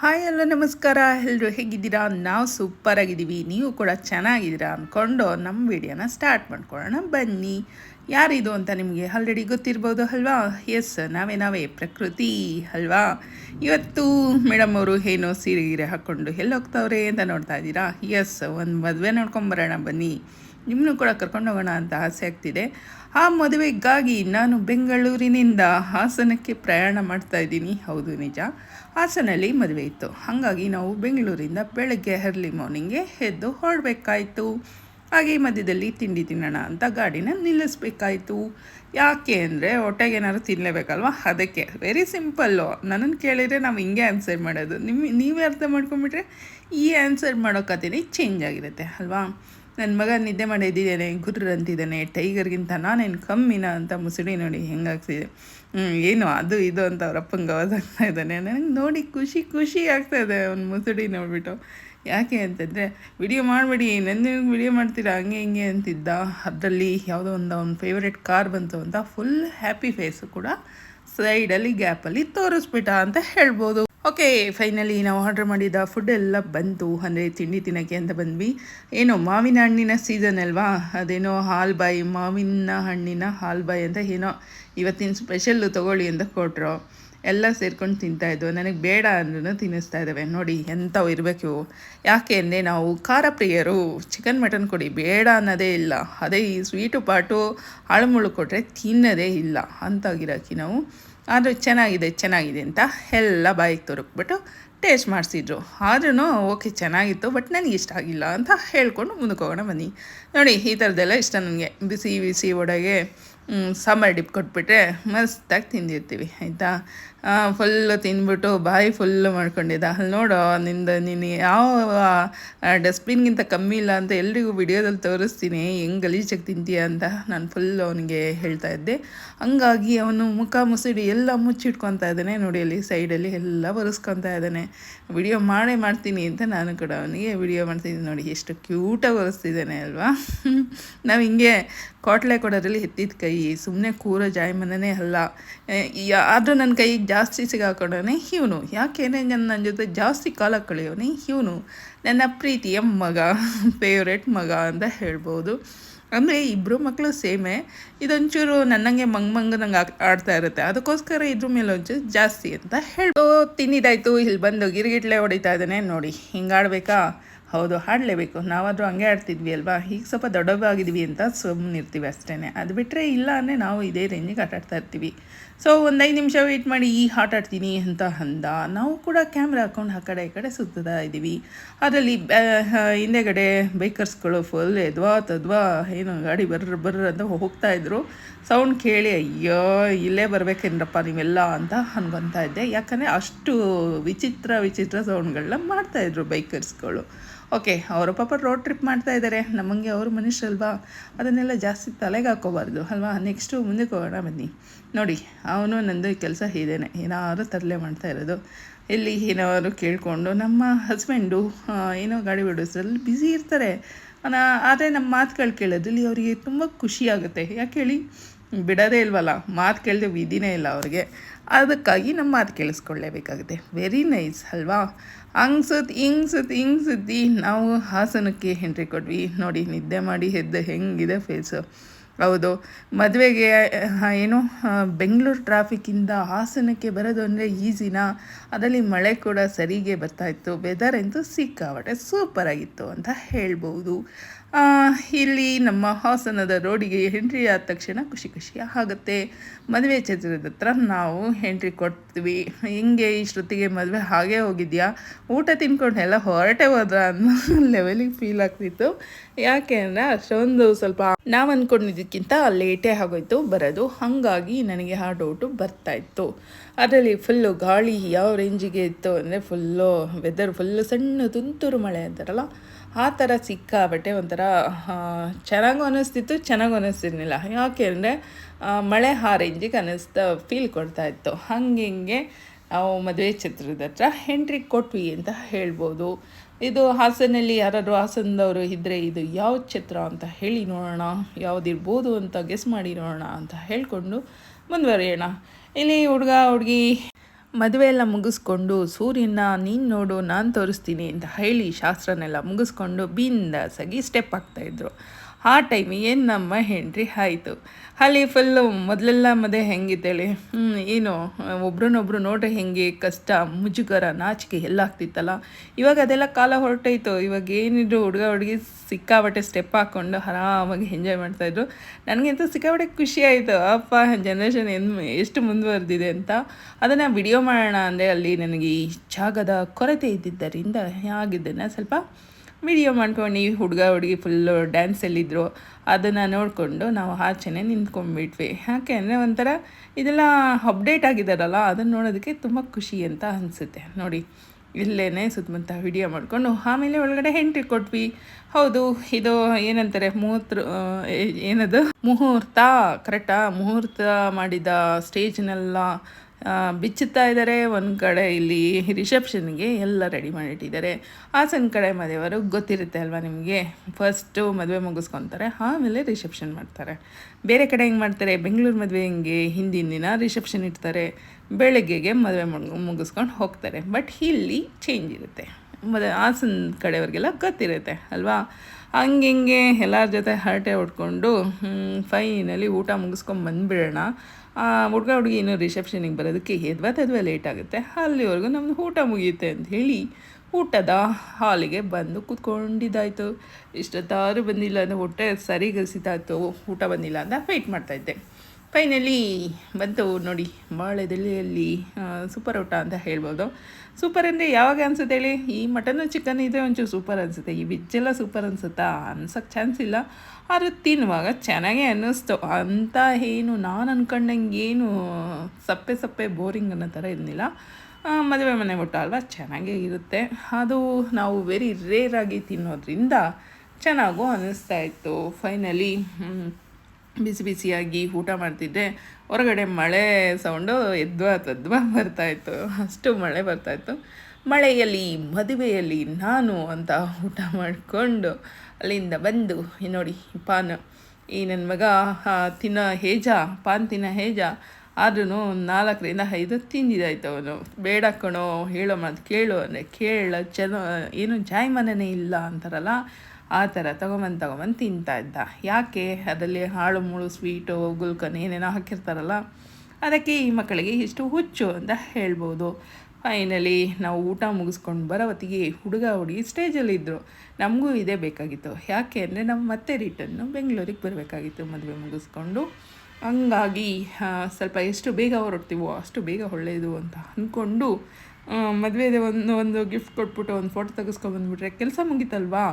Hi ಎಲ್ಲ ನಮಸ್ಕಾರ. ಎಲ್ಲರೂ ಹೇಗಿದ್ದೀರಾ? ನಾವು ಸೂಪರ್ ಆಗಿದ್ದೀವಿ. ನೀವು ಕೂಡ ಚೆನ್ನಾಗಿದ್ದೀರಾ ಅಂದ್ಕೊಂಡು ನಮ್ಮ ವಿಡಿಯೋನ ಸ್ಟಾರ್ಟ್ ಮಾಡ್ಕೊಳ್ಳೋಣ. ಬನ್ನಿ. ಯಾರಿದು ಅಂತ ನಿಮಗೆ ಆಲ್ರೆಡಿ ಗೊತ್ತಿರ್ಬೋದು ಅಲ್ವಾ? ಎಸ್ ನಾವೇ ನಾವೇ. ಪ್ರಕೃತಿ ಅಲ್ವಾ? ಇವತ್ತು ಮೇಡಮ್ ಅವರು ಏನೋ ಸೀರೆ ಗೀರೆ ಹಾಕ್ಕೊಂಡು ಎಲ್ಲಿ ಹೋಗ್ತಾವ್ರೆ ಅಂತ ನೋಡ್ತಾ ಇದ್ದೀರಾ? ಎಸ್ ಒಂದು ಮದುವೆ ನೋಡ್ಕೊಂಬರೋಣ ಬನ್ನಿ. ನಿಮ್ಮನ್ನು ಕೂಡ ಕರ್ಕೊಂಡು ಹೋಗೋಣ ಅಂತ ಆಸೆ ಆಗ್ತಿದೆ. ಆ ಮದುವೆಗಾಗಿ ನಾನು ಬೆಂಗಳೂರಿನಿಂದ ಹಾಸನಕ್ಕೆ ಪ್ರಯಾಣ ಮಾಡ್ತಾ ಇದ್ದೀನಿ. ಹೌದು, ನಿಜ. ಹಾಸನಲ್ಲಿ ಮದುವೆ ಇತ್ತು. ಹಾಗಾಗಿ ನಾವು ಬೆಂಗಳೂರಿಂದ ಬೆಳಗ್ಗೆ ಅರ್ಲಿ ಮಾರ್ನಿಂಗ್ಗೆ ಎದ್ದು ಹೊರಡಬೇಕಾಯಿತು. ಹಾಗೆ ಮಧ್ಯದಲ್ಲಿ ತಿಂಡಿ ತಿನ್ನೋಣ ಅಂತ ಗಾಡಿನ ನಿಲ್ಲಿಸ್ಬೇಕಾಯ್ತು. ಯಾಕೆ ಅಂದರೆ ಹೊಟ್ಟೆಗೆ ಏನಾದ್ರು ತಿನ್ನಲೇಬೇಕಲ್ವ ಅದಕ್ಕೆ. ವೆರಿ ಸಿಂಪಲ್ಲು ನನ್ನನ್ನು ಕೇಳಿದರೆ ನಾವು ಹಿಂಗೆ ಆನ್ಸರ್ ಮಾಡೋದು. ನಿಮ್ಮ ನೀವೇ ಅರ್ಥ ಮಾಡ್ಕೊಂಬಿಟ್ರೆ ಈ ಆನ್ಸರ್ ಮಾಡೋ ಚೇಂಜ್ ಆಗಿರುತ್ತೆ, ಅಲ್ವಾ? ನನ್ನ ಮಗ ನಿದ್ದೆ ಮಾಡಿದ್ದಿದ್ದೇನೆ ಗುರ್ರ ಅಂತಿದ್ದಾನೆ ಟೈಗರ್ಗಿಂತ ನಾನೇನು ಕಮ್ಮಿನ ಅಂತ ಮುಸುಡಿ ನೋಡಿ ಹೆಂಗಾಗ್ತಿದೆ. ಏನು ಅದು ಇದು ಅಂತ ಅವ್ರ ಅಪ್ಪಂಗೆ ಅವಾಗ್ತಾ ಇದ್ದಾನೆ. ನನಗೆ ನೋಡಿ ಖುಷಿ ಖುಷಿ ಆಗ್ತಾ ಇದೆ ಅವ್ನು ಮುಸುಡಿ ನೋಡಿಬಿಟ್ಟು. ಯಾಕೆ ಅಂತಂದರೆ, ವಿಡಿಯೋ ಮಾಡಬೇಡಿ ನನ್ನ ವಿಡಿಯೋ ಮಾಡ್ತೀರಾ, ಹಂಗೆ ಹಿಂಗೆ ಅಂತಿದ್ದ. ಅದರಲ್ಲಿ ಯಾವುದೋ ಒಂದು ಅವ್ನ ಫೇವ್ರೆಟ್ ಕಾರ್ ಬಂತು ಅಂತ ಫುಲ್ ಹ್ಯಾಪಿ ಫೇಸು ಕೂಡ ಸೈಡಲ್ಲಿ ಗ್ಯಾಪಲ್ಲಿ ತೋರಿಸ್ಬಿಟ್ಟ ಅಂತ ಹೇಳ್ಬೋದು. ಓಕೆ ಫೈನಲಿ ನಾವು ಆರ್ಡ್ರ್ ಮಾಡಿದ ಫುಡ್ ಎಲ್ಲ ಬಂತು. ಅಂದರೆ ತಿಂಡಿ ತಿನ್ನೋಕ್ಕೆ ಅಂತ ಬಂದ್ವಿ. ಏನೋ, ಮಾವಿನ ಹಣ್ಣಿನ ಸೀಸನ್ ಅಲ್ವಾ? ಅದೇನೋ ಹಾಲ್ಬಾಯಿ ಮಾವಿನ ಹಣ್ಣಿನ ಹಾಲ್ಬಾಯಿ ಅಂತ ಏನೋ ಇವತ್ತಿನ ಸ್ಪೆಷಲ್ಲು ತೊಗೊಳ್ಳಿ ಅಂತ ಕೊಟ್ಟರು ಎಲ್ಲ ಸೇರ್ಕೊಂಡು ತಿಂತಾಯಿದ್ವು ನನಗೆ ಬೇಡ ಅಂದ್ರೂ ತಿನ್ನಿಸ್ತಾ ಇದ್ದಾವೆ ನೋಡಿ, ಎಂಥವು ಇರಬೇಕು. ಯಾಕೆ ಅಂದರೆ ನಾವು ಖಾರ ಪ್ರಿಯರು ಚಿಕನ್ ಮಟನ್ ಕೊಡಿ, ಬೇಡ ಅನ್ನೋದೇ ಇಲ್ಲ. ಅದೇ ಈ ಸ್ವೀಟು ಪಾಟು ಆಳುಮುಳು ಕೊಟ್ಟರೆ ತಿನ್ನೋದೇ ಇಲ್ಲ. ಅಂತಾಗಿರೋಕೆ ನಾವು ಆದರೆ ಚೆನ್ನಾಗಿದೆ ಚೆನ್ನಾಗಿದೆ ಅಂತ ಎಲ್ಲ ಬಾಯಿಗೆ ತೊರಕ್ಬಿಟ್ಟು ಟೇಸ್ಟ್ ಮಾಡಿಸಿದ್ರು. ಆದ್ರೂ ಓಕೆ ಚೆನ್ನಾಗಿತ್ತು ಬಟ್ ನನಗೆ ಇಷ್ಟ ಆಗಿಲ್ಲ ಅಂತ ಹೇಳ್ಕೊಂಡು ಮುಂದಕ್ಕೆ ಹೋಗೋಣ ಬನ್ನಿ. ನೋಡಿ, ಈ ಥರದ್ದೆಲ್ಲ ಇಷ್ಟ ನನಗೆ. ಬಿಸಿ ಬಿಸಿ ಒಡೆಗೆ ಸಾಂಬಾರು ಡಿಪ್ ಕೊಟ್ಬಿಟ್ರೆ ಮಸ್ತಾಗಿ ತಿಂದಿರ್ತೀವಿ, ಆಯಿತಾ? ಫುಲ್ಲು ತಿಂದ್ಬಿಟ್ಟು ಬಾಯಿ ಫುಲ್ಲು ಮಾಡ್ಕೊಂಡಿದ್ದ. ಅಲ್ಲಿ ನೋಡು, ನಿಂದ ನೀನು ಯಾವ ಡಸ್ಟ್ಬಿನ್ಗಿಂತ ಕಮ್ಮಿ ಇಲ್ಲ ಅಂತ ಎಲ್ರಿಗೂ ವಿಡಿಯೋದಲ್ಲಿ ತೋರಿಸ್ತೀನಿ. ಹೆಂಗೆ ಗಲೀಜಾಗಿ ತಿಂತೀಯ ಅಂತ ನಾನು ಫುಲ್ ಅವನಿಗೆ ಹೇಳ್ತಾ ಇದ್ದೆ. ಹಂಗಾಗಿ ಅವನು ಮುಖ ಮುಸುಡಿ ಎಲ್ಲ ಮುಚ್ಚಿಟ್ಕೊತಾ ಇದ್ದಾನೆ. ನೋಡಿ, ಅಲ್ಲಿ ಸೈಡಲ್ಲಿ ಎಲ್ಲ ಒರೆಸ್ಕೊತಾ ಇದ್ದಾನೆ. ವಿಡಿಯೋ ಮಾಡೇ ಮಾಡ್ತೀನಿ ಅಂತ ನಾನು ಕೂಡ ಅವನಿಗೆ ವಿಡಿಯೋ ಮಾಡ್ತೀನಿ ನೋಡಿ, ಎಷ್ಟು ಕ್ಯೂಟಾಗಿ ಒರೆಸ್ತಿದ್ದಾನೆ ಅಲ್ವಾ? ನಾವು ಹಿಂಗೆ ಕೋಟ್ಲೆ ಕೊಡೋದ್ರಲ್ಲಿ ಎತ್ತಿದ ಕೈ ಸುಮ್ಮನೆ ಕೂರೋ ಜಾಯಮನೇ ಅಲ್ಲ. ಆದರೂ ನನ್ನ ಕೈಗೆ ಜಾಸ್ತಿ ಸಿಗಾಕೊಂಡವನೇ ಇವನು ಯಾಕೇನೆ ನನ್ನ ನನ್ನ ಜೊತೆ ಜಾಸ್ತಿ ಕಾಲ ಕಳೆಯೋನೆ ಇವನು ನನ್ನ ಪ್ರೀತಿಯ ಮಗ ಫೇವ್ರೆಟ್ ಮಗ ಅಂತ ಹೇಳ್ಬೋದು. ಅಂದರೆ ಇಬ್ಬರು ಮಕ್ಕಳು ಸೇಮೆ. ಇದೊಂಚೂರು ನನ್ನಂಗೆ ಮಂಗ್ ಮಂಗನಂಗೆ ಆಡ್ತಾ ಇರುತ್ತೆ. ಅದಕ್ಕೋಸ್ಕರ ಇದ್ರ ಮೇಲೆ ಒಂಚೂರು ಜಾಸ್ತಿ ಅಂತ ಹೇಳೋ ತಿನ್ನಿದಾಯ್ತು ಇಲ್ಲಿ ಬಂದು ಗಿರಿಗಿಟ್ಲೆ ಹೊಡಿತಾ ಇದ್ದಾನೆ. ನೋಡಿ, ಹಿಂಗಾಡ್ಬೇಕಾ? ಹೌದು, ಹಾಡಲೇಬೇಕು. ನಾವಾದರೂ ಹಂಗೆ ಆಡ್ತಿದ್ವಿ ಅಲ್ವಾ? ಈಗ ಸ್ವಲ್ಪ ದೊಡ್ಡವಾಗಿದ್ವಿ ಅಂತ ಸುಮ್ಮನಿರ್ತೀವಿ ಅಷ್ಟೇ ಅದು ಬಿಟ್ಟರೆ ಇಲ್ಲ ಅಂದರೆ ನಾವು ಇದೇ ರೇಂಜಿಗೆ ಆಟಾಡ್ತಾ ಇರ್ತೀವಿ. ಸೊ ಒಂದು ಐದು ನಿಮಿಷ ವೆಯ್ಟ್ ಮಾಡಿ, ಈ ಹಾಟ್ ಆಡ್ತೀನಿ ಅಂತ ಅಂದ. ನಾವು ಕೂಡ ಕ್ಯಾಮ್ರಾ ಹಾಕ್ಕೊಂಡು ಆ ಕಡೆ ಈ ಕಡೆ ಸುತ್ತದ ಇದ್ದೀವಿ. ಅದರಲ್ಲಿ ಹಿಂದೆಗಡೆ ಬೈಕರ್ಸ್ಗಳು ಫುಲ್ ಎದ್ವಾ, ತದ್ವಾ, ಏನು ಗಾಡಿ ಬರ್ರ ಬರ್ರ ಅಂತ ಹೋಗ್ತಾ ಇದ್ರು. ಸೌಂಡ್ ಕೇಳಿ, ಅಯ್ಯೋ, ಇಲ್ಲೇ ಬರಬೇಕೇನ್ರಪ್ಪ ನೀವೆಲ್ಲ? ಅಂತ ಅನ್ಕೊತಾ ಇದ್ದೆ. ಯಾಕಂದರೆ ಅಷ್ಟು ವಿಚಿತ್ರ ವಿಚಿತ್ರ ಸೌಂಡ್ಗಳನ್ನ ಮಾಡ್ತಾಯಿದ್ರು ಬೈಕರ್ಸ್ಗಳು. ಓಕೆ, ಅವರು ಪಾಪ ರೋಡ್ ಟ್ರಿಪ್ ಮಾಡ್ತಾ ಇದ್ದಾರೆ ನಮಗೆ ಅವರು ಮನುಷ್ಯರಲ್ವಾ ಅದನ್ನೆಲ್ಲ ಜಾಸ್ತಿ ತಲೆಗೆ ಹಾಕೋಬಾರ್ದು ಅಲ್ವಾ? ನೆಕ್ಸ್ಟು ಮುಂದಕ್ಕೆ ಹೋಗೋಣ ಬನ್ನಿ. ನೋಡಿ, ಅವನು ನಂದು ಕೆಲಸ ಇದೇನೆ. ಏನಾದರೂ ತರಲೆ ಮಾಡ್ತಾ ಇರೋದು. ಇಲ್ಲಿ ಏನಾದ್ರು ಕೇಳಿಕೊಂಡು ನಮ್ಮ ಹಸ್ಬೆಂಡು ಏನೋ ಗಾಡಿ ಬಿಡಿಸೋದ್ರಲ್ಲಿ ಬ್ಯುಸಿ ಇರ್ತಾರೆ. ಆದರೆ ನಮ್ಮ ಮಾತುಗಳು ಕೇಳೋದ್ರಲ್ಲಿ ಅವರಿಗೆ ತುಂಬ ಖುಷಿ ಆಗುತ್ತೆ. ಯಾಕೆ ಹೇಳಿ? ಬಿಡೋದೇ ಇಲ್ವಲ್ಲ, ಮಾತು ಕೇಳಿದೆ ವಿಧಿನೇ ಇಲ್ಲ ಅವ್ರಿಗೆ. ಅದಕ್ಕಾಗಿ ನಮ್ಮ ಮಾತು ಕೇಳಿಸ್ಕೊಳ್ಳೇಬೇಕಾಗುತ್ತೆ. ವೆರಿ ನೈಸ್ ಅಲ್ವಾ? ಹಂಗೆ ಸುತ್ತ ಹಿಂಗ್ ಸುತ್ತ ನಾವು ಹಾಸನಕ್ಕೆ ಎಂಟ್ರಿ ಕೊಟ್ವಿ. ನೋಡಿ, ನಿದ್ದೆ ಮಾಡಿ ಎದ್ದು ಹೆಂಗಿದೆ ಫೇಸು ಹೌದು. ಮದುವೆಗೆ ಏನು ಬೆಂಗಳೂರು ಟ್ರಾಫಿಕ್ಕಿಂದ ಹಾಸನಕ್ಕೆ ಬರೋದು ಅಂದರೆ ಈಸಿನಾ ಅದರಲ್ಲಿ ಮಳೆ ಕೂಡ ಸರಿಗೆ ಬರ್ತಾಯಿತ್ತು ವೆದರ್ ಅಂತೂ ಸೂಪರ್ ಸೂಪರಾಗಿತ್ತು ಅಂತ ಹೇಳ್ಬೋದು. ಇಲ್ಲಿ ನಮ್ಮ ಹಾಸನದ ರೋಡಿಗೆ ಎಂಟ್ರಿ ಆದ ತಕ್ಷಣ ಖುಷಿ ಖುಷಿ ಆಗುತ್ತೆ. ಮದುವೆ ಛತ್ರದ ಹತ್ರ ನಾವು ಎಂಟ್ರಿ ಕೊಡ್ತೀವಿ. ಹಿಂಗೆ ಇಷ್ಟೊತ್ತಿಗೆ ಮದುವೆ ಹಾಗೆ ಹೋಗಿದ್ಯಾ? ಊಟ ತಿನ್ಕೊಂಡು ಎಲ್ಲ ಹೊರಟೆ ಹೋದ ಅನ್ನೋ ಲೆವೆಲಿಗೆ ಫೀಲ್ ಆಗ್ತಿತ್ತು. ಯಾಕೆ ಅಂದರೆ ಅಷ್ಟೊಂದು ಸ್ವಲ್ಪ ನಾವು ಅಂದ್ಕೊಂಡಿದ್ದಕ್ಕಿಂತ ಲೇಟೇ ಆಗೋಯ್ತು, ಬರೋದು. ಹಾಗಾಗಿ ನನಗೆ ಆ ಡೌಟು ಬರ್ತಾಯಿತ್ತು ಅದರಲ್ಲಿ ಫುಲ್ಲು ಗಾಳಿ ಯಾವ ರೇಂಜಿಗೆ ಇತ್ತು ಅಂದರೆ ಫುಲ್ಲು ವೆದರ್ ಫುಲ್ಲು ಸಣ್ಣ ತುಂತುರು ಮಳೆ ಅಂತಾರಲ್ಲ ಆ ಥರ ಸಿಕ್ಕಾಬಟ್ಟೆ ಒಂಥರ ಚೆನ್ನಾಗೂ ಅನ್ನಿಸ್ತಿತ್ತು, ಚೆನ್ನಾಗೂ ಅನ್ನಿಸ್ತಿರ್ಲಿಲ್ಲ. ಯಾಕೆ ಅಂದರೆ ಮಳೆ ಆ ರೇಂಜಿಗೆ ಅನ್ನಿಸ್ತಾ ಫೀಲ್ ಕೊಡ್ತಾ ಇತ್ತು. ಹಂಗೆ ಹಿಂಗೆ ನಾವು ಮದುವೆ ಚಿತ್ರದ ಹತ್ರ ಎಂಟ್ರಿ ಕೊಟ್ವಿ ಅಂತ ಹೇಳ್ಬೋದು. ಇದು ಹಾಸನಲ್ಲಿ ಯಾರಾದರೂ ಹಾಸನದವರು ಇದ್ದರೆ ಇದು ಯಾವ ಚಿತ್ರ ಅಂತ ಹೇಳಿ ನೋಡೋಣ, ಯಾವುದಿರ್ಬೋದು ಅಂತ ಗೆಸ್ ಮಾಡಿ ನೋಡೋಣ ಅಂತ ಹೇಳಿಕೊಂಡು ಮುಂದುವರಿಯೋಣ. ಇಲ್ಲಿ ಹುಡುಗ, ಹುಡುಗಿ ಮದುವೆ ಎಲ್ಲ ಮುಗಿಸ್ಕೊಂಡು ಸೂರ್ಯನ ನೀನು ನೋಡು, ನಾನು ತೋರಿಸ್ತೀನಿ ಅಂತ ಹೇಳಿ ಶಾಸ್ತ್ರನೆಲ್ಲ ಮುಗಿಸ್ಕೊಂಡು ಬಿಂದಾಸಾಗಿ ಸ್ಟೆಪ್ ಹಾಕ್ತಾಯಿದ್ರು ಆ ಟೈಮಿಗೆ ನಮ್ಮ ಹೆಂಡ್ರಿ ಆಯಿತು. ಅಲ್ಲಿ ಫುಲ್ಲು ಮೊದಲೆಲ್ಲ ಮದುವೆ ಹೆಂಗಿತ್ತೇಳಿ? ಏನು, ಒಬ್ರನ್ನೊಬ್ರು ನೋಡ್ರೆ ಹೆಂಗೆ ಕಷ್ಟ, ಮುಜುಗರ, ನಾಚಿಕೆ ಎಲ್ಲ ಆಗ್ತಿತ್ತಲ್ಲ? ಇವಾಗ ಅದೆಲ್ಲ ಕಾಲ ಹೊರಟೈತು ಇವಾಗ ಏನಿದ್ರು ಹುಡುಗ, ಹುಡುಗಿ ಸಿಕ್ಕಾಬಟ್ಟೆ ಸ್ಟೆಪ್ ಹಾಕ್ಕೊಂಡು ಆರಾಮಾಗಿ ಎಂಜಾಯ್ ಮಾಡ್ತಾಯಿದ್ರು ನನಗಂತೂ ಸಿಕ್ಕಾಬಟ್ಟೆ ಖುಷಿ ಆಯಿತು. ಅಪ್ಪ ಜನ್ರೇಷನ್ ಏನು ಎಷ್ಟು ಮುಂದುವರೆದಿದೆ ಅಂತ. ಅದನ್ನು ವಿಡಿಯೋ ಮಾಡೋಣ ಅಂದರೆ ಅಲ್ಲಿ ನನಗೆ ಈ ಜಾಗದ ಕೊರತೆ ಇದ್ದಿದ್ದರಿಂದ ಆಗಿದ್ದನ್ನು ಸ್ವಲ್ಪ ವಿಡಿಯೋ ಮಾಡ್ಕೊಂಡು ಹುಡುಗ, ಹುಡುಗಿ ಫುಲ್ಲು ಡ್ಯಾನ್ಸಲ್ಲಿದ್ದರು ಅದನ್ನು ನೋಡಿಕೊಂಡು ನಾವು ಆಚೆನೆ ನಿಂತ್ಕೊಂಡ್ಬಿಟ್ವಿ. ಯಾಕೆ ಅಂದರೆ ಒಂಥರ ಇದೆಲ್ಲ ಅಪ್ಡೇಟ್ ಆಗಿದ್ದಾರಲ್ಲ ಅದನ್ನು ನೋಡೋದಕ್ಕೆ ತುಂಬ ಖುಷಿ ಅಂತ ಅನಿಸುತ್ತೆ. ನೋಡಿ ಇಲ್ಲೇ ಸುತ್ತಮುತ್ತ ವಿಡಿಯೋ ಮಾಡಿಕೊಂಡು ಆಮೇಲೆ ಒಳಗಡೆ ಹೆಂಟ್ರಿ ಕೊಟ್ವಿ. ಹೌದು, ಇದು ಏನಂತಾರೆ, ಮೂತ್ರ ಏನದು? ಮುಹೂರ್ತ ಕರೆಕ್ಟಾ ಮುಹೂರ್ತ ಮಾಡಿದ ಸ್ಟೇಜ್ನೆಲ್ಲ ಬಿಚ್ಚುತ್ತಾ ಇದ್ದಾರೆ. ಒಂದು ಕಡೆ ಇಲ್ಲಿ ರಿಸೆಪ್ಷನ್ಗೆ ಎಲ್ಲ ರೆಡಿ ಮಾಡಿಟ್ಟಿದ್ದಾರೆ. ಹಾಸನ ಕಡೆ ಮದುವೆಯವರು ಗೊತ್ತಿರುತ್ತೆ ಅಲ್ವಾ ನಿಮಗೆ? ಫಸ್ಟು ಮದುವೆ ಮುಗಿಸ್ಕೊತಾರೆ, ಆಮೇಲೆ ರಿಸೆಪ್ಷನ್ ಮಾಡ್ತಾರೆ. ಬೇರೆ ಕಡೆ ಹೆಂಗೆ ಮಾಡ್ತಾರೆ? ಬೆಂಗಳೂರು ಮದುವೆ ಹಿಂಗೆ? ಹಿಂದಿನ ದಿನ ರಿಸೆಪ್ಷನ್ ಇಡ್ತಾರೆ. ಬೆಳಗ್ಗೆಗೆ ಮದುವೆ ಮುಗಿಸ್ಕೊಂಡು ಹೋಗ್ತಾರೆ. ಬಟ್ ಇಲ್ಲಿ ಚೇಂಜ್ ಇರುತ್ತೆ. ಮದುವೆ ಹಾಸನ ಕಡೆಯವ್ರಿಗೆಲ್ಲ ಗೊತ್ತಿರುತ್ತೆ ಅಲ್ವಾ? ಹಂಗೆ ಹಿಂಗೆ ಎಲ್ಲರ ಜೊತೆ ಹರಟೆ ಹೊಡ್ಕೊಂಡು ಫೈನಲಿ ಊಟ ಮುಗಿಸ್ಕೊಂಡು ಬಂದುಬಿಡೋಣ. ಹುಡುಗ ಹುಡುಗಿ ಇನ್ನೂ ರಿಸೆಪ್ಷನಿಗೆ ಬರೋದಕ್ಕೆ ಎದ್ವಾ ತದ್ವಾ ಲೇಟ್ ಆಗುತ್ತೆ. ಅಲ್ಲಿವರೆಗೂ ನಮ್ಮದು ಊಟ ಮುಗಿಯುತ್ತೆ ಅಂತ ಹೇಳಿ ಊಟದ ಹಾಲಿಗೆ ಬಂದು ಕೂತ್ಕೊಂಡಿದ್ದಾಯಿತು. ಇಷ್ಟೊತ್ತಾದ್ರೂ ಬಂದಿಲ್ಲ ಅಂದರೆ ಹೊಟ್ಟೆ ಸರಿ ಗಸಿತಾಯಿತು ಊಟ ಬಂದಿಲ್ಲ ಅಂತ ವೆಯ್ಟ್ ಮಾಡ್ತಾಯಿದ್ದೆ ಫೈನಲಿ ಬಂತು ನೋಡಿ ಬಾಳೆದೆಲೆಯಲ್ಲಿ ಸೂಪರ್ ಊಟ ಅಂತ ಹೇಳ್ಬೋದು. ಸೂಪರ್ ಅಂದರೆ ಯಾವಾಗ ಅನಿಸುತ್ತೆ ಹೇಳಿ? ಈ ಮಟನ್ ಚಿಕನ್ ಇದೆ ಒಂಚೂರು ಸೂಪರ್ ಅನಿಸುತ್ತೆ. ಈ ಬಿಚ್ಚೆಲ್ಲ ಸೂಪರ್ ಅನಿಸುತ್ತಾ? ಅನ್ಸೋಕ್ಕೆ ಚಾನ್ಸ್ ಇಲ್ಲ. ಆದರೆ ತಿನ್ನುವಾಗ ಚೆನ್ನಾಗೇ ಅನ್ನಿಸ್ತು. ಅಂತ ಏನು ನಾನು ಅಂದ್ಕೊಂಡಂಗೆ ಏನು ಸಪ್ಪೆ ಸಪ್ಪೆ ಬೋರಿಂಗ್ ಅನ್ನೋ ಥರ ಇರಲಿಲ್ಲ. ಮದುವೆ ಮನೆ ಊಟ ಅಲ್ವಾ? ಚೆನ್ನಾಗೇ ಇರುತ್ತೆ. ಅದು ನಾವು ವೆರಿ ರೇರಾಗಿ ತಿನ್ನೋದ್ರಿಂದ ಚೆನ್ನಾಗೂ ಅನ್ನಿಸ್ತಾ ಇತ್ತು. ಫೈನಲಿ ಬಿಸಿ ಬಿಸಿಯಾಗಿ ಊಟ ಮಾಡ್ತಿದ್ದೆ. ಹೊರಗಡೆ ಮಳೆ ಸೌಂಡು ಎದ್ವಾ ತದ್ವಾ ಬರ್ತಾಯಿತ್ತು ಅಷ್ಟು ಮಳೆ ಬರ್ತಾಯಿತ್ತು ಮಳೆಯಲ್ಲಿ, ಮದುವೆಯಲ್ಲಿ ನಾನು ಅಂತ ಊಟ ಮಾಡಿಕೊಂಡು ಅಲ್ಲಿಂದ ಬಂದು ನೋಡಿ, ಪಾನ್, ಈ ನನ್ನ ಮಗ ತಿನ್ನೋ ಹೇಜ, ಪಾನ್ ತಿನ್ನೋ ಹೇಜ. ಆದ್ರೂ ನಾಲ್ಕರಿಂದ ಐದು ತಿಂದಿದ್ದಾಯ್ತು ಅವನು. ಬೇಡ ಕಣೋ, ಹೇಳೋ ಮಾತು ಕೇಳು ಅಂದರೆ ಕೇಳ ಚೆನ್ನ ಏನು ಜಾಯ್ ಇಲ್ಲ ಅಂತಾರಲ್ಲ. ಆ ಥರ ತೊಗೊಂಬಂದು ತಗೊಂಬಂದು ತಿಂತಾ ಇದ್ದ. ಯಾಕೆ? ಅದರಲ್ಲಿ ಹಾಳು, ಮುಳು, ಸ್ವೀಟು, ಗುಲ್ಕನ್ ಏನೇನೋ ಹಾಕಿರ್ತಾರಲ್ಲ, ಅದಕ್ಕೆ ಈ ಮಕ್ಕಳಿಗೆ ಇಷ್ಟು ಹುಚ್ಚು ಅಂತ ಹೇಳ್ಬೋದು. ಫೈನಲಿ ನಾವು ಊಟ ಮುಗಿಸ್ಕೊಂಡು ಬರೋ ಹೊತ್ತಿಗೆ ಹುಡುಗ ಹುಡುಗಿ ಸ್ಟೇಜಲ್ಲಿದ್ದರು ನಮಗೂ ಇದೇ ಬೇಕಾಗಿತ್ತು. ಯಾಕೆ ಅಂದರೆ ನಾವು ಮತ್ತೆ ರಿಟರ್ನು ಬೆಂಗಳೂರಿಗೆ ಬರಬೇಕಾಗಿತ್ತು. ಮದುವೆ ಮುಗಿಸ್ಕೊಂಡು ಹಂಗಾಗಿ ಸ್ವಲ್ಪ ಎಷ್ಟು ಬೇಗ ಹೊರಡ್ತೀವೋ ಅಷ್ಟು ಬೇಗ ಒಳ್ಳೆಯದು ಅಂತ ಅಂದ್ಕೊಂಡು ಮದುವೆದೇ ಒಂದು ಒಂದು ಗಿಫ್ಟ್ ಕೊಟ್ಬಿಟ್ಟು ಒಂದು ಫೋಟೋ ತೆಗೆಸ್ಕೊಂಡ್ಬಂದುಬಿಟ್ರೆ ಕೆಲಸ ಮುಗಿತಲ್ವಾ?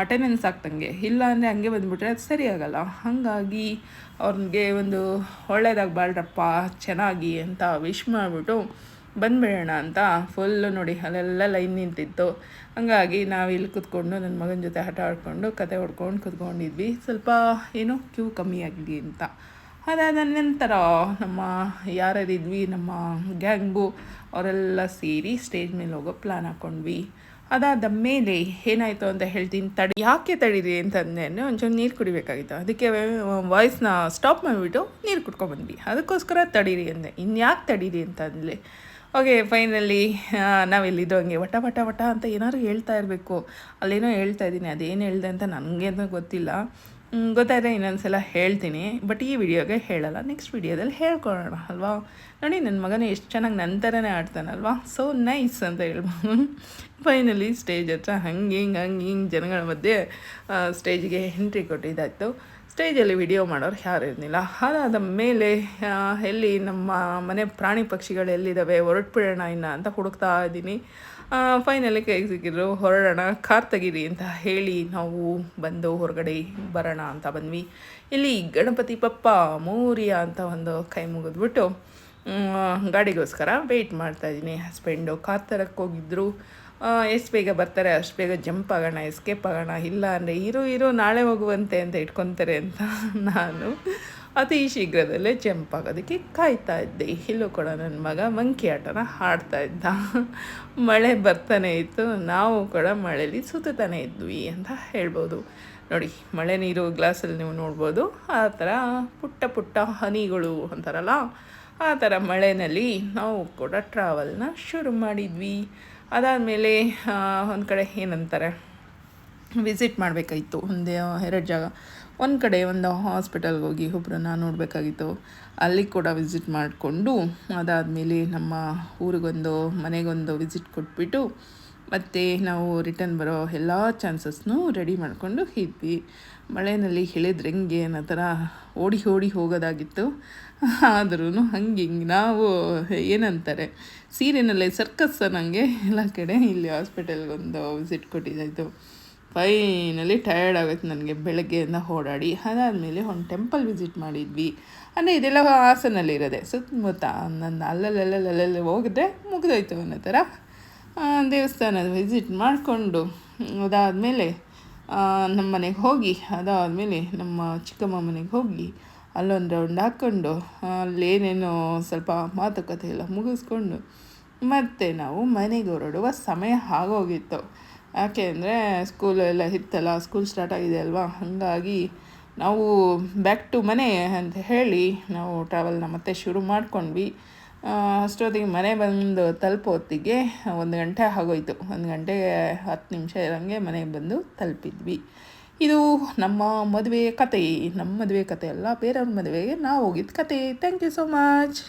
ಅಟೆಂಡೆನ್ಸ್ ಆಗ್ತಂಗೆ. ಇಲ್ಲ ಅಂದರೆ ಹಂಗೆ ಬಂದುಬಿಟ್ರೆ ಅದು ಸರಿ ಆಗಲ್ಲ. ಹಾಗಾಗಿ ಅವ್ರಿಗೆ ಒಂದು ಒಳ್ಳೇದಾಗಿ ಬಾಳ್ರಪ್ಪ, ಚೆನ್ನಾಗಿ ಅಂತ ವಿಶ್ ಮಾಡಿಬಿಟ್ಟು ಬಂದುಬಿಡೋಣ ಅಂತ ಫುಲ್ಲು ನೋಡಿ ಅಲ್ಲೆಲ್ಲ ಲೈನ್ ನಿಂತಿತ್ತು. ಹಂಗಾಗಿ ನಾವು ಇಲ್ಲಿ ಕೂತ್ಕೊಂಡು ನನ್ನ ಮಗನ ಜೊತೆ ಆಟ ಆಡ್ಕೊಂಡು, ಕತೆ ಹೊಡ್ಕೊಂಡು ಕೂತ್ಕೊಂಡಿದ್ವಿ. ಸ್ವಲ್ಪ ಏನು ಕ್ಯೂ ಕಮ್ಮಿ ಆಗಲಿ ಅಂತ. ಅದಾದ ನಂತರ ನಮ್ಮ ಯಾರ್ಯಾರಿದ್ವಿ, ನಮ್ಮ ಗ್ಯಾಂಗು ಅವರೆಲ್ಲ ಸೇರಿ ಸ್ಟೇಜ್ ಮೇಲೆ ಹೋಗೋ ಪ್ಲ್ಯಾನ್ ಹಾಕ್ಕೊಂಡ್ವಿ ಅದಾದ ಮೇಲೆ ಏನಾಯಿತು ಅಂತ ಹೇಳ್ತೀನಿ. ತಡಿ, ಯಾಕೆ ತಡೀರಿ ಅಂತಂದೆ ಅಂದರೆ ಒಂಚೂರು ನೀರು ಕುಡಿಬೇಕಾಗಿತ್ತು. ಅದಕ್ಕೆ ವಾಯ್ಸ್ನ ಸ್ಟಾಪ್ ಮಾಡಿಬಿಟ್ಟು ನೀರು ಕುಡ್ಕೊಂಡ್ಬಂದ್ವಿ. ಅದಕ್ಕೋಸ್ಕರ ತಡೀರಿ ಅಂದೆ. ಇನ್ಯಾಕೆ ತಡೀರಿ ಅಂತಂದ್ಲಿ ಓಕೆ ಫೈನಲಿ ನಾವೆಲ್ಲಿದ್ದು ಹಂಗೆ ವಟ ವಟ ವಟ ಅಂತ ಏನಾದ್ರು ಹೇಳ್ತಾ ಇರಬೇಕು. ಅಲ್ಲೇನೋ ಹೇಳ್ತಾ ಇದ್ದೀನಿ. ಅದೇನು ಹೇಳಿದೆ ಅಂತ ನನಗೆ ಗೊತ್ತಿಲ್ಲ. ಗೊತ್ತಾದರೆ ಇನ್ನೊಂದು ಸಲ ಹೇಳ್ತೀನಿ. ಬಟ್ ಈ ವಿಡಿಯೋಗೆ ಹೇಳಲ್ಲ. ನೆಕ್ಸ್ಟ್ ವಿಡಿಯೋದಲ್ಲಿ ಹೇಳ್ಕೊಳ್ಳೋಣ, ಅಲ್ವಾ? ನೋಡಿ ನನ್ನ ಮಗನೇ ಎಷ್ಟು ಚೆನ್ನಾಗಿ ನನ್ನ ಥರನೇ ಆಡ್ತಾನಲ್ವಾ? ಸೊ ನೈಸ್ ಅಂತ ಹೇಳ್ಬೋದು. ಫೈನಲಿ ಸ್ಟೇಜ್ ಹತ್ರ ಹಂಗೆ ಹಿಂಗೆ ಹಂಗೆ ಹಿಂಗೆ ಜನಗಳ ಮಧ್ಯೆ ಸ್ಟೇಜ್ಗೆ ಎಂಟ್ರಿ ಕೊಟ್ಟಿದ್ದಾಯಿತು. ಸ್ಟೇಜಲ್ಲಿ ವಿಡಿಯೋ ಮಾಡೋರು ಯಾರು ಇರಲಿಲ್ಲ. ಅದಾದ ಮೇಲೆ ಎಲ್ಲಿ ನಮ್ಮ ಮನೆ ಪ್ರಾಣಿ ಪಕ್ಷಿಗಳು ಎಲ್ಲಿದ್ದಾವೆ ಹೊರಟ್ಬಿಡೋಣ ಇನ್ನು ಅಂತ ಹುಡುಕ್ತಾ ಇದ್ದೀನಿ. ಫೈನಲಿ ಕೈಗೆ ಸಿಕ್ಕಿದ್ರು ಹೊರಡೋಣ, ಕಾರ್ ತೆಗೀರಿ ಅಂತ ಹೇಳಿ ನಾವು ಬಂದು ಹೊರಗಡೆ ಬರೋಣ ಅಂತ ಬಂದ್ವಿ. ಇಲ್ಲಿ ಗಣಪತಿ ಪಪ್ಪ, ಮೂರಿಯ ಅಂತ ಒಂದು ಕೈ ಮುಗಿದ್ಬಿಟ್ಟು ಗಾಡಿಗೋಸ್ಕರ ವೆಯ್ಟ್ ಮಾಡ್ತಾಯಿದ್ದೀನಿ ಹಸ್ಬೆಂಡು ಕಾರ್ ತರಕ್ಕೆ ಹೋಗಿದ್ರು. ಎಷ್ಟು ಬೇಗ ಬರ್ತಾರೆ, ಅಷ್ಟು ಬೇಗ ಜಂಪ್ ಆಗೋಣ ಎಸ್ಕೇಪ್ ಆಗೋಣ, ಇಲ್ಲ ಅಂದರೆ ಇರು ಇರು, ನಾಳೆ ಹೋಗುವಂತೆ ಅಂತ ಇಟ್ಕೊತಾರೆ ಅಂತ ನಾನು. ಅತಿ ಶೀಘ್ರದಲ್ಲೇ ಜಂಪಾಗೋದಕ್ಕೆ ಕಾಯ್ತಾ ಇದ್ದೆ. ಇಲ್ಲೂ ಕೂಡ ನನ್ನ ಮಗ ಮಂಕಿ ಆಟನ ಆಡ್ತಾ ಇದ್ದ. ಮಳೆ ಬರ್ತಾನೆ ಇತ್ತು, ನಾವು ಕೂಡ ಮಳೆಯಲ್ಲಿ ಸುತ್ತಾನೆ ಇದ್ವಿ ಅಂತ ಹೇಳ್ಬೋದು. ನೋಡಿ, ಮಳೆ ನೀರು ಗ್ಲಾಸಲ್ಲಿ ನೀವು ನೋಡ್ಬೋದು. ಆ ಥರ ಪುಟ್ಟ ಪುಟ್ಟ ಹನಿಗಳು ಅಂತಾರಲ್ಲ, ಆ ಥರ ಮಳೆಯಲ್ಲಿ ನಾವು ಕೂಡ ಟ್ರಾವೆಲ್ನ ಶುರು ಮಾಡಿದ್ವಿ. ಅದಾದಮೇಲೆ ಒಂದು ಕಡೆ ಏನಂತಾರೆ? ವಿಸಿಟ್ ಮಾಡಬೇಕಾಗಿತ್ತು ಒಂದೇ ಎರಡು ಜಾಗ. ಒಂದು ಕಡೆ ಒಂದು ಹಾಸ್ಪಿಟಲ್ಗೆ ಹೋಗಿ ಒಬ್ಬರನ್ನ ನೋಡಬೇಕಾಗಿತ್ತು. ಅಲ್ಲಿ ಕೂಡ ವಿಸಿಟ್ ಮಾಡಿಕೊಂಡು, ಅದಾದಮೇಲೆ ನಮ್ಮ ಊರಿಗೊಂದು, ಮನೆಗೊಂದು ವಿಸಿಟ್ ಕೊಟ್ಬಿಟ್ಟು, ಮತ್ತು ನಾವು ರಿಟರ್ನ್ ಬರೋ ಎಲ್ಲ ಚಾನ್ಸಸ್ನೂ ರೆಡಿ ಮಾಡಿಕೊಂಡು ಇದ್ವಿ. ಮಳೆಯಲ್ಲಿ ಇಳಿದ್ರಂಗೆ ಅನ್ನೋ ಥರ ಓಡಿ ಓಡಿ ಹೋಗೋದಾಗಿತ್ತು. ಆದ್ರೂ ಹಂಗೆ ಹಿಂಗೆ ನಾವು ಏನಂತಾರೆ, ಸೀರೆನಲ್ಲೇ ಸರ್ಕಸ್ ನನಗೆ ಎಲ್ಲ ಕಡೆ ಇಲ್ಲಿ ಹಾಸ್ಪಿಟಲ್ಗೊಂದು ವಿಸಿಟ್ ಕೊಟ್ಟಿದ್ದಾಯಿತು. ಫೈನಲಿ ಟಯರ್ಡ್ ಆಗುತ್ತೆ ನನಗೆ ಬೆಳಗ್ಗೆಯಿಂದ ಓಡಾಡಿ. ಅದಾದಮೇಲೆ ಒಂದು ಟೆಂಪಲ್ ವಿಸಿಟ್ ಮಾಡಿದ್ವಿ. ಅಂದರೆ ಇದೆಲ್ಲ ಹಾಸನಲ್ಲಿರೋದೆ. ಸುತ್ತಮುತ್ತ ನನ್ನ ಅಲ್ಲಲ್ಲಲ್ಲಲ್ಲಲ್ಲಿ ಹೋಗಿದ್ರೆ ಮುಗಿದೋಯ್ತು ಅನ್ನೋ ಥರ ದೇವಸ್ಥಾನ ವಿಸಿಟ್ ಮಾಡಿಕೊಂಡು. ಅದಾದಮೇಲೆ ನಮ್ಮ ಮನೆಗೆ ಹೋಗಿ. ಅದಾದಮೇಲೆ ನಮ್ಮ ಚಿಕ್ಕಮ್ಮ ಮನೆಗೆ ಹೋಗಿ. ಅಲ್ಲೊಂದು ರೌಂಡ್ ಹಾಕ್ಕೊಂಡು ಅಲ್ಲೇನೇನೋ ಸ್ವಲ್ಪ ಮಾತುಕತೆ ಎಲ್ಲ ಮುಗಿಸ್ಕೊಂಡು, ಮತ್ತೆ ನಾವು ಮನೆಗೆ ಹೊರಡುವ ಸಮಯ ಆಗೋಗಿತ್ತು. ಯಾಕೆ ಅಂದರೆ ಸ್ಕೂಲ್ ಎಲ್ಲ ಇತ್ತಲ್ಲ ಸ್ಕೂಲ್ ಸ್ಟಾರ್ಟ್ ಆಗಿದೆ ಅಲ್ವಾ? ಹಾಗಾಗಿ ನಾವು ಬ್ಯಾಕ್ ಟು ಮನೆ ಅಂತ ಹೇಳಿ ನಾವು ಟ್ರಾವೆಲ್ನ ಮತ್ತೆ ಶುರು ಮಾಡ್ಕೊಂಡ್ವಿ. ಅಷ್ಟೊತ್ತಿಗೆ ಮನೆ ಬಂದು ತಲುಪೋ ಹೊತ್ತಿಗೆ ಒಂದು ಗಂಟೆ ಆಗೋಯ್ತು. ಒಂದು ಗಂಟೆ ಹತ್ತು ನಿಮಿಷ ಇರೋಂಗೆ ಮನೆಗೆ ಬಂದು ತಲುಪಿದ್ವಿ. ಇದು ನಮ್ಮ ಮದುವೆ ಕತೆ. ನಮ್ಮ ಮದುವೆ ಕತೆ ಅಲ್ಲ, ಬೇರೆಯವ್ರ ಮದುವೆಗೆ ನಾವು ಹೋಗಿದ್ದ ಕತೆ. Thank you so much